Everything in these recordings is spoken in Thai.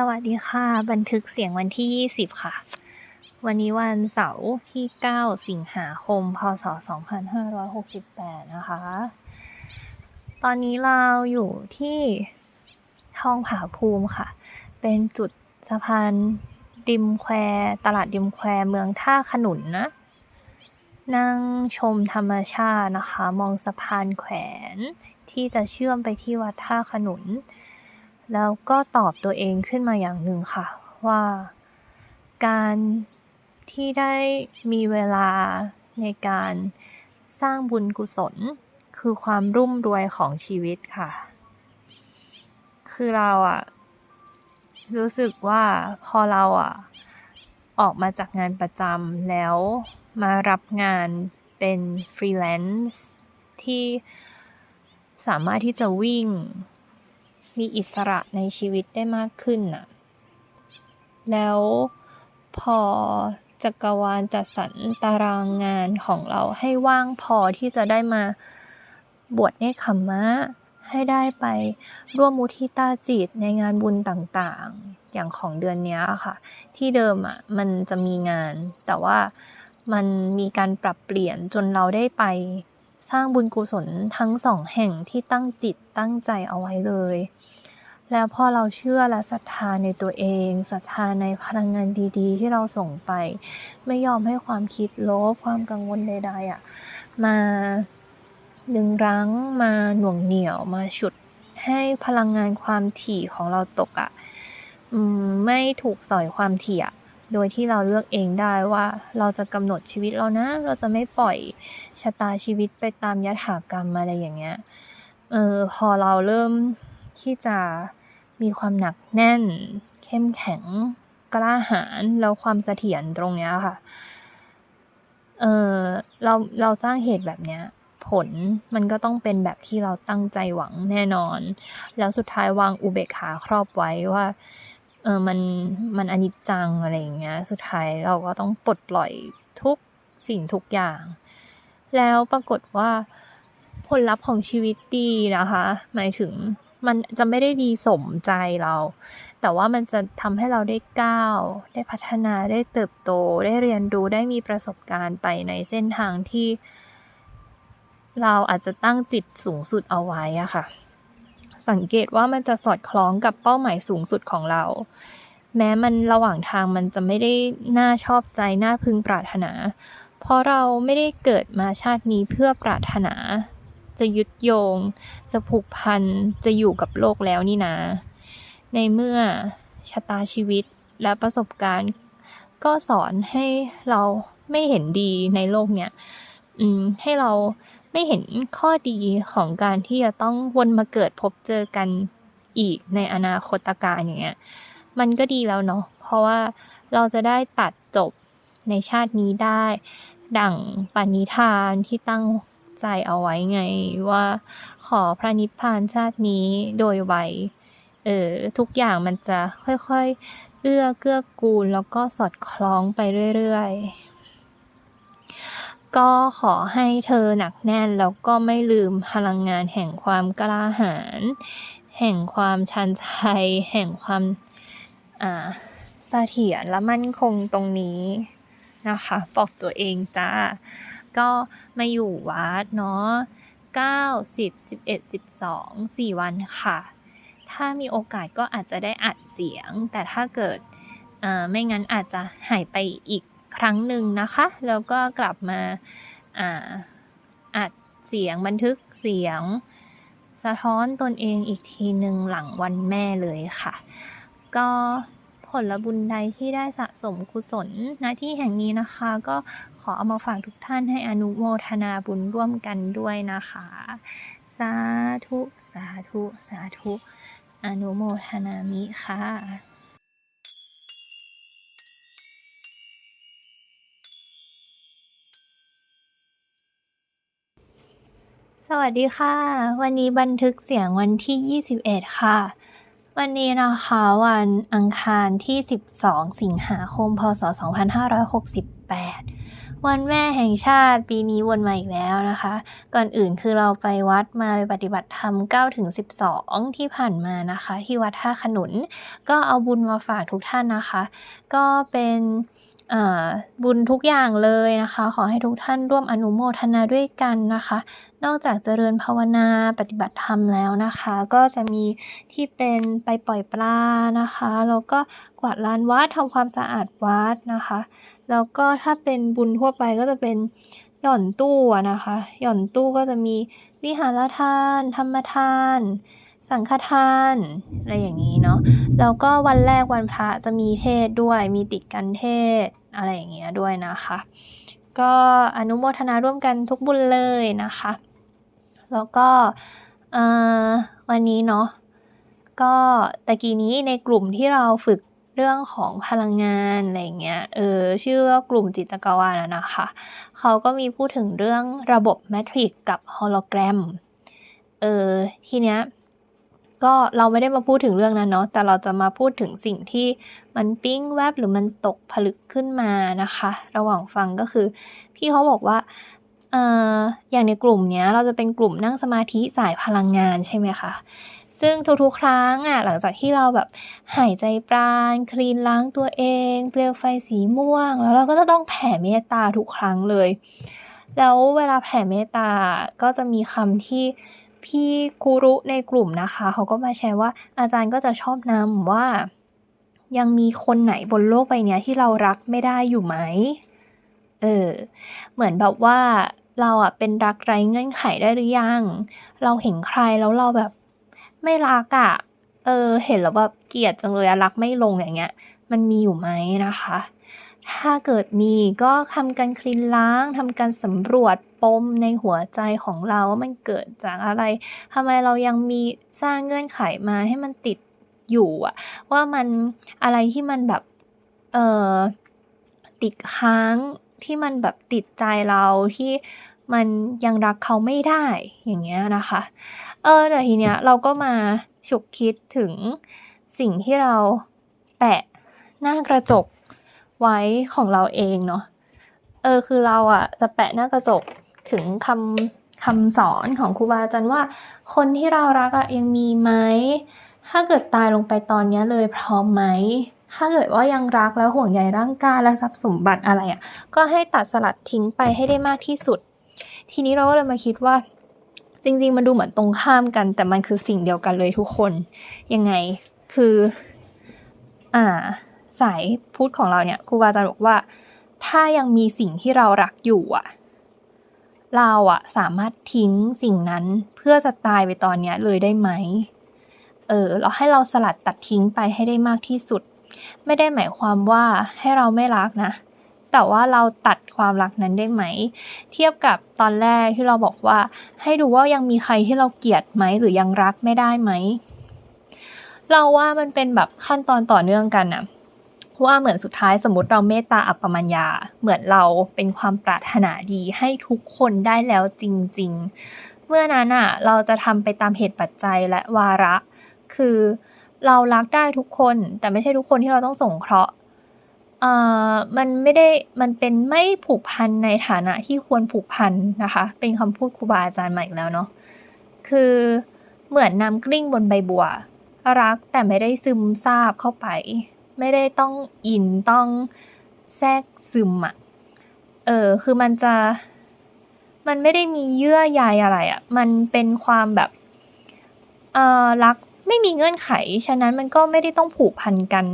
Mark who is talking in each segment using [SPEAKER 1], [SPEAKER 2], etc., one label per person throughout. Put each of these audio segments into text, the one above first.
[SPEAKER 1] สวัสดีค่ะ บันทึกเสียงวันที่ 20 ค่ะ วันนี้วันเสาร์ที่ 9 สิงหาคม พศ 2568 นะคะ ตอนนี้เราอยู่ที่ทองผาภูมิค่ะ เป็นจุดสะพานริมแควตลาดริมแควเมืองท่าขนุนนะ นั่งชมธรรมชาตินะคะ มองสะพานแขวนที่จะเชื่อมไปที่วัดท่าขนุน แล้วก็ตอบตัวเองขึ้นมาอย่างหนึ่งค่ะ ว่าการที่ได้มีเวลาในการสร้างบุญกุศล คือความรุ่มรวยของชีวิตค่ะ คือเราอะรู้สึกว่าพอเราอะออกมาจากงานประจำแล้วมารับงานเป็นฟรีแลนซ์ที่สามารถที่จะวิ่ง มีอิสระในชีวิตได้มากขึ้นน่ะ แล้วพอจักรวาลจัดสรรตารางงานของเราให้ว่างพอที่จะได้มาบวชเนคขมมะ ให้ได้ไปร่วมมุทิตาจิตในงานบุญต่างๆ อย่างของเดือนนี้ค่ะ ที่เดิมอะมันจะมีงาน แต่ว่ามันมีการปรับเปลี่ยนจนเราได้ไปสร้างบุญกุศลทั้งสองแห่งที่ตั้งจิตตั้งใจเอาไว้เลย แล้วพอเราเชื่อและศรัทธาในตัวเองศรัทธาในพลังงานดีๆ ที่เราส่งไป ไม่ยอมให้ความคิดลบความกังวลใดๆอะมาดึงรั้งมาหน่วงเหนี่ยวมาฉุดให้พลังงานความถี่ของเราตกอะไม่ถูกสอยความถี่อะโดยที่เราเลือกเองได้ว่าเราจะกำหนดชีวิตเรานะ เราจะไม่ปล่อยชะตาชีวิตไปตามยถากรรมอะไรอย่างเงี้ยเออพอเราเริ่ม ที่จะมีความหนักแน่น เข้มแข็ง กล้าหาญแล้วความเสถียรตรงเนี้ยค่ะ เออเราเราสร้างเหตุแบบเนี้ย ผลมันก็ต้องเป็นแบบที่เราตั้งใจหวังแน่นอน แล้วสุดท้ายวางอุเบกขาครอบไว้ว่าเออมันมันอนิจจังอะไรอย่างเงี้ย สุดท้ายเราก็ต้องปลดปล่อยทุกสิ่งทุกอย่าง แล้วปรากฏว่าผลลัพธ์ของชีวิตดีนะคะ หมายถึง มันจะไม่ได้ดีสมใจเรา แต่ว่ามันจะทำให้เราได้ก้าว ได้พัฒนาได้เติบโต ได้เรียนรู้ได้มีประสบการณ์ไปในเส้นทางที่ เราอาจจะตั้งจิตสูงสุดเอาไว้อะค่ะ สังเกตว่ามันจะสอดคล้องกับเป้าหมายสูงสุดของเรา แม้มันระหว่างทางมันจะไม่ได้น่าชอบใจน่าพึงปรารถนา เพราะเราไม่ได้เกิดมาชาตินี้เพื่อปรารถนา จะยึดโยง จะผูกพัน จะอยู่กับโลกแล้วนี่นะ ในเมื่อชะตาชีวิตและประสบการณ์ ก็สอนให้เราไม่เห็นดีในโลกเนี้ยอืม ให้เราไม่เห็นข้อดีของการที่จะต้องวนมาเกิดพบเจอกันอีกในอนาคตการอย่างเงี้ย มันก็ดีแล้วเนาะ เพราะว่าเราจะได้ตัดจบในชาตินี้ได้ ดั่งปณิธานที่ตั้ง ใจเอาไว้ไงว่าขอพระนิพพานชาตินี้โดยไวเออทุกอย่างมันจะค่อยๆ เอื้อเกื้อกูลแล้วก็สอดคล้องไปเรื่อยๆ ก็ขอให้เธอหนักแน่นแล้วก็ไม่ลืมพลังงานแห่งความกล้าหาญแห่งความชันชัยแห่งความอ่าเสถียรและมั่นคงตรงนี้นะคะบอกตัวเองจ้า ก็มาอยู่วัดเนาะ9 10 11 12 4 วันค่ะ ถ้ามีโอกาสก็อาจจะได้อัดเสียง แต่ถ้าเกิดไม่งั้นอาจจะหายไปอีกครั้งหนึ่งนะคะ แล้วก็กลับมาอาอัดเสียงบันทึกเสียง สะท้อนตนเองอีกทีหนึ่งหลังวันแม่เลยค่ะ ก็ ผลบุญใดที่ได้สะสมกุศลณที่แห่งนี้นะคะ ก็ขอเอามาฝากทุกท่านให้อนุโมทนาบุญร่วมกันด้วยนะคะ สาธุ สาธุ สาธุ อนุโมทนามิค่ะสวัสดีค่ะ วันนี้บันทึกเสียงวันที่ 21 ค่ะ วันนี้นะคะวันอังคารที่ 12 สิงหาคม พศ 2568 วันแม่แห่งชาติปีนี้วนมาอีกแล้วนะคะ ก่อนอื่นคือเราไปวัดมาไปปฏิบัติธรรม9ถึง12 ที่ผ่านมานะคะ ที่วัดท่าขนุน ก็เอาบุญมาฝากทุกท่านนะคะ ก็เป็น บุญทุกอย่างเลยนะคะ ขอให้ทุกท่านร่วมอนุโมทนาด้วยกันนะคะ นอกจากเจริญภาวนาปฏิบัติธรรมแล้วนะคะ ก็จะมีที่เป็นไปปล่อยปลานะคะแล้วก็กวาดลานวัดทำความสะอาดวัดนะคะแล้วก็ถ้าเป็นบุญทั่วไปก็จะเป็นหย่อนตู้นะคะ หย่อนตู้ก็จะมีวิหารทาน ธรรมทาน สังฆทาน อะไรอย่างนี้เนาะแล้วก็วันแรกวันพระจะมีเทศด้วยมีติดกันเทศอะไรอย่างเงี้ยด้วยนะคะ ก็อนุโมทนาร่วมกันทุกบุญเลยนะคะ แล้วก็วันนี้เนาะก็ตะกี้นี้ในกลุ่มที่เราฝึกเรื่องของพลังงานอะไรเงี้ย เออ ชื่อว่ากลุ่มจิตจักรวาลนะคะ เขาก็มีพูดถึงเรื่องระบบแมทริกกับโฮโลแกรม เออ ทีเนี้ย ก็เราไม่ได้มาพูดถึงเรื่องนั้นเนาะแต่เราจะมาพูดถึงสิ่งที่มันปิ้งแวบหรือมันตกผลึกขึ้นมานะคะ ระหว่างฟังก็คือ พี่เขาบอกว่าเอ่ออย่างในกลุ่มเนี้ยเราจะเป็นกลุ่มนั่งสมาธิสายพลังงานใช่ไหมคะซึ่งทุกๆ ครั้งอะหลังจากที่เราแบบหายใจปราณคลีนล้างตัวเอง เปลวไฟสีม่วง แล้วเราก็จะต้องแผ่เมตตาทุกครั้งเลย แล้วเวลาแผ่เมตตาก็จะมีคำที่ พี่กูรุในกลุ่มนะคะ เขาก็มาแชร์ว่าอาจารย์ก็จะชอบนำว่า ยังมีคนไหนบนโลกใบนี้ที่เรารักไม่ได้อยู่ไหมเออเหมือนแบบว่าเราอะเป็นรักไร้เงื่อนไขได้หรือยัง เราเห็นใครแล้วเราแบบไม่รักอะ เออ เห็นแล้วแบบเกลียดจังเลยอะรักไม่ลงอย่างเงี้ย มันมีอยู่ไหมนะคะ ถ้าเกิดมีก็ทำการคลีนล้างทำการสำรวจปมในหัวใจของเราว่ามันเกิดจากอะไรทำไมเรายังมีสร้างเงื่อนไขมาให้มันติดอยู่อะว่ามันอะไรที่มันแบบเออติดค้างที่มันแบบติดใจเราที่มันยังรักเขาไม่ได้อย่างเงี้ยนะคะเออแต่ทีเนี้ยเราก็มาฉุกคิดถึงสิ่งที่เราแปะหน้ากระจก ไว้ของเราเองเนาะเออคือเราอะจะแปะหน้ากระจกถึงคำคำสอนของครูบาอาจารย์ว่า คนที่เรารักอะยังมีไหมถ้าเกิดตายลงไปตอนนี้เลยพร้อมไหมถ้าเกิดว่ายังรักแล้วห่วงใยร่างกายและทรัพย์สมบัติอะไรอะก็ให้ตัดสลัดทิ้งไปให้ได้มากที่สุด ทีนี้เราก็เลยมาคิดว่า จริง ๆ มันดูเหมือนตรงข้ามกัน แต่มันคือสิ่งเดียวกันเลยทุกคน ยังไงคือ อ่า สายพุทธของเราเนี่ยครูบาอาจารย์บอกว่า ถ้ายังมีสิ่งที่เรารักอยู่อะ เราอะสามารถทิ้งสิ่งนั้นเพื่อจะตายไปตอนเนี้ยเลยได้ไหมเออเราให้เราสลัดตัดทิ้งไปให้ได้มากที่สุด ไม่ได้หมายความว่าให้เราไม่รักนะ แต่ว่าเราตัดความรักนั้นได้ไหม เทียบกับตอนแรกที่เราบอกว่า ให้ดูว่ายังมีใครที่เราเกลียดไหมหรือยังรักไม่ได้ไหมเราว่ามันเป็นแบบขั้นตอนต่อเนื่องกันนะ ว่าเหมือนสุดท้ายสมมติเราเมตตาอัปปมัญญา เหมือนเราเป็นความปรารถนาดีให้ทุกคนได้แล้วจริง ๆ เมื่อนั้นอะเราจะทำไปตามเหตุปัจจัยและวาระ คือเรารักได้ทุกคน แต่ไม่ใช่ทุกคนที่เราต้องสงเคราะห์เอ่อมันไม่ได้มันเป็นไม่ผูกพันในฐานะที่ควรผูกพันนะคะ เป็นคำพูดครูบาอาจารย์ใหม่แล้วเนาะคือเหมือนน้ำกลิ้งบนใบบัว รักแต่ไม่ได้ซึมซาบเข้าไป ไม่ได้ต้องอินต้องแทรกซึมอะเออคือมันจะ มันไม่ได้มีเยื่อใยอะไรอะมันเป็นความแบบเอ่อรักไม่มีเงื่อนไข ฉะนั้นมันก็ไม่ได้ต้องผูกพันกัน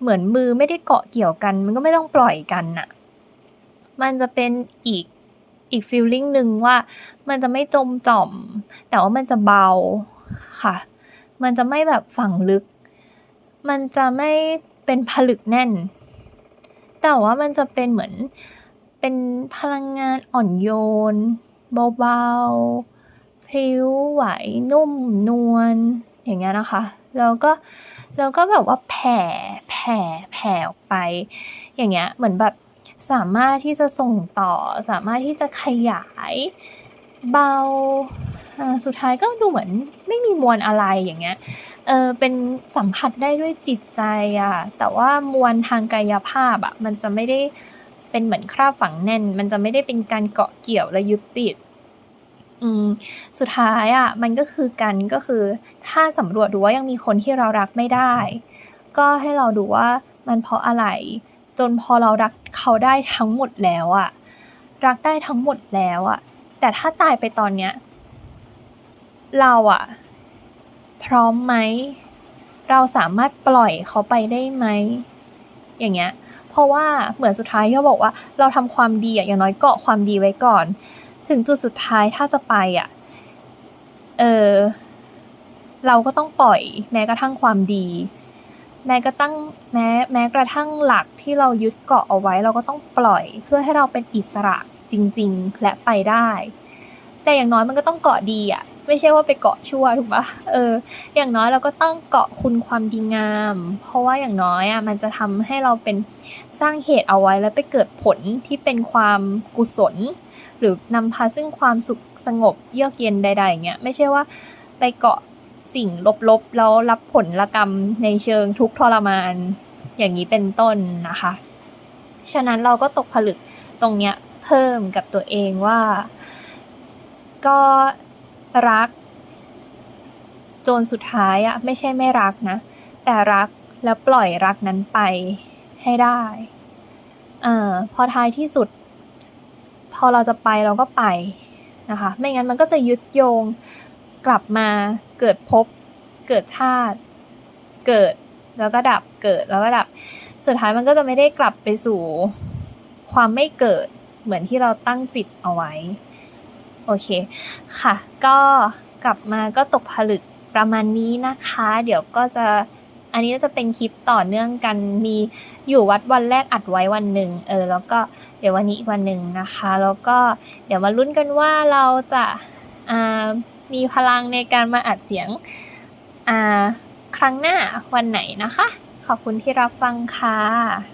[SPEAKER 1] เหมือนมือไม่ได้เกาะเกี่ยวกัน มันก็ไม่ต้องปล่อยกันน่ะ มันจะเป็นอีกอีกฟีลลิ่งหนึ่งว่า มันจะไม่จมจ่อม แต่ว่ามันจะเบาค่ะ มันจะไม่แบบฝังลึก มันจะไม่ เป็นผลึกแน่น แต่ว่ามันจะเป็นเหมือนเป็นพลังงานอ่อนโยน เบาๆพริ้วไหวนุ่มนวลอย่างเงี้ยนะคะ แล้วก็แล้วก็แบบว่าแผ่แผ่แผ่ออกไป อย่างเงี้ยเหมือนแบบสามารถที่จะส่งต่อ สามารถที่จะขยายเบาอ่าสุดท้ายก็ดูเหมือนไม่มีมวลอะไรอย่างเงี้ย เออเป็นสัมผัสได้ด้วยจิตใจอะแต่ว่ามวลทางกายภาพอะมันจะไม่ได้เป็นเหมือนคราบฝังแน่น มันจะไม่ได้เป็นการเกาะเกี่ยวและยึดติดอืมสุดท้ายอะ่ะมันก็คือกันก็คือ ถ้าสำรวจดูว่ายังมีคนที่เรารักไม่ได้ ก็ให้เราดูว่ามันเพราะอะไร จนพอเรารักเขาได้ทั้งหมดแล้วอะรักได้ทั้งหมดแล้วอะแต่ถ้าตายไปตอนเนี้ยเราอะ พร้อมไหม เราสามารถปล่อยเขาไปได้ไหม อย่างเงี้ย เพราะว่าเหมือนสุดท้ายเขาบอกว่า เราทำความดีอะอย่างน้อยเกาะความดีไว้ก่อน ถึงจุดสุดท้ายถ้าจะไปอะเออเราก็ต้องปล่อย แม้กระทั่งความดี แม้กระทั่งแม้แม้กระทั่งหลักที่เรายึดเกาะเอาไว้ เราก็ต้องปล่อยเพื่อให้เราเป็นอิสระจริง ๆ และไปได้ แต่อย่างน้อยมันก็ต้องเกาะดีอะ ไม่ใช่ว่าไปเกาะชั่วถูกปะเออ อย่างน้อยเราก็ต้องเกาะคุณความดีงาม เพราะว่าอย่างน้อยอะมันจะทำให้เราเป็นสร้างเหตุเอาไว้แล้วไปเกิดผลที่เป็นความกุศล หรือนำพาซึ่งความสุขสงบเยือกเย็นใดๆอย่างเงี้ยไม่ใช่ว่าไปเกาะสิ่งลบๆแล้วรับผลละกรรมในเชิงทุกข์ทรมานอย่างนี้เป็นต้นนะคะ ฉะนั้นเราก็ตกผลึกตรงเนี้ยเพิ่มกับตัวเองว่า ก็ รัก จนสุดท้ายอะไม่ใช่ไม่รักนะ แต่รักแล้วปล่อยรักนั้นไปให้ได้อ่อพอท้ายที่สุด พอเราจะไปเราก็ไปนะคะ ไม่งั้นมันก็จะยึดโยงกลับมาเกิดพบ เกิดชาติ เกิดแล้วก็ดับเกิดแล้วก็ดับ สุดท้ายมันก็จะไม่ได้กลับไปสู่ความไม่เกิดเหมือนที่เราตั้งจิตเอาไว้ โอเคค่ะ ก็กลับมาก็ตกผลึกประมาณนี้นะคะ เดี๋ยวก็จะอันนี้จะเป็นคลิปต่อเนื่องกันมีอยู่วัดวันแรกอัดไว้วันหนึ่งเออแล้วก็เดี๋ยววันนี้อีกวันหนึ่งนะคะ แล้วก็เดี๋ยวมาลุ้นกันว่าเราจะามีพลังในการมาอัดเสียงครั้งหน้าวันไหนนะคะ ขอบคุณที่รับฟังค่ะ